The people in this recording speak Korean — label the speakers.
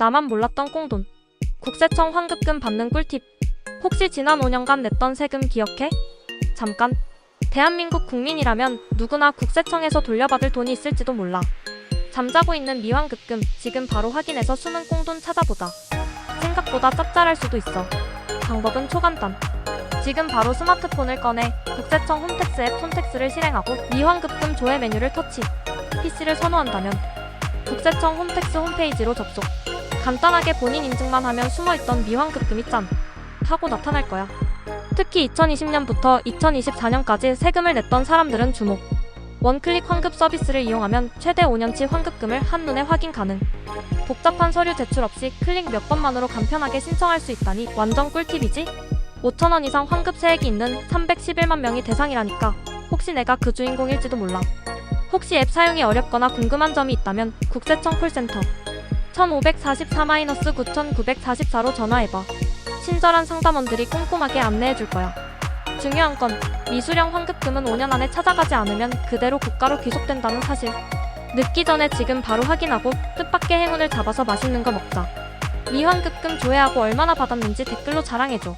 Speaker 1: 나만 몰랐던 꽁돈. 국세청 환급금 받는 꿀팁. 혹시 지난 5년간 냈던 세금 기억해? 잠깐. 대한민국 국민이라면 누구나 국세청에서 돌려받을 돈이 있을지도 몰라. 잠자고 있는 미환급금 지금 바로 확인해서 숨은 꽁돈 찾아보자. 생각보다 짭짤할 수도 있어. 방법은 초간단. 지금 바로 스마트폰을 꺼내 국세청 홈택스 앱 폰택스를 실행하고 미환급금 조회 메뉴를 터치. PC를 선호한다면 국세청 홈택스 홈페이지로 접속. 간단하게 본인 인증만 하면 숨어있던 미환급금이 짠! 하고 나타날 거야. 특히 2020년부터 2024년까지 세금을 냈던 사람들은 주목. 원클릭 환급 서비스를 이용하면 최대 5년치 환급금을 한눈에 확인 가능. 복잡한 서류 제출 없이 클릭 몇 번만으로 간편하게 신청할 수 있다니 완전 꿀팁이지? 5천원 이상 환급 세액이 있는 311만 명이 대상이라니까 혹시 내가 그 주인공일지도 몰라. 혹시 앱 사용이 어렵거나 궁금한 점이 있다면 국세청 콜센터 1544-9944로 전화해봐. 친절한 상담원들이 꼼꼼하게 안내해줄 거야. 중요한 건 미수령 환급금은 5년 안에 찾아가지 않으면 그대로 국가로 귀속된다는 사실. 늦기 전에 지금 바로 확인하고 뜻밖의 행운을 잡아서 맛있는 거 먹자. 미환급금 조회하고 얼마나 받았는지 댓글로 자랑해줘.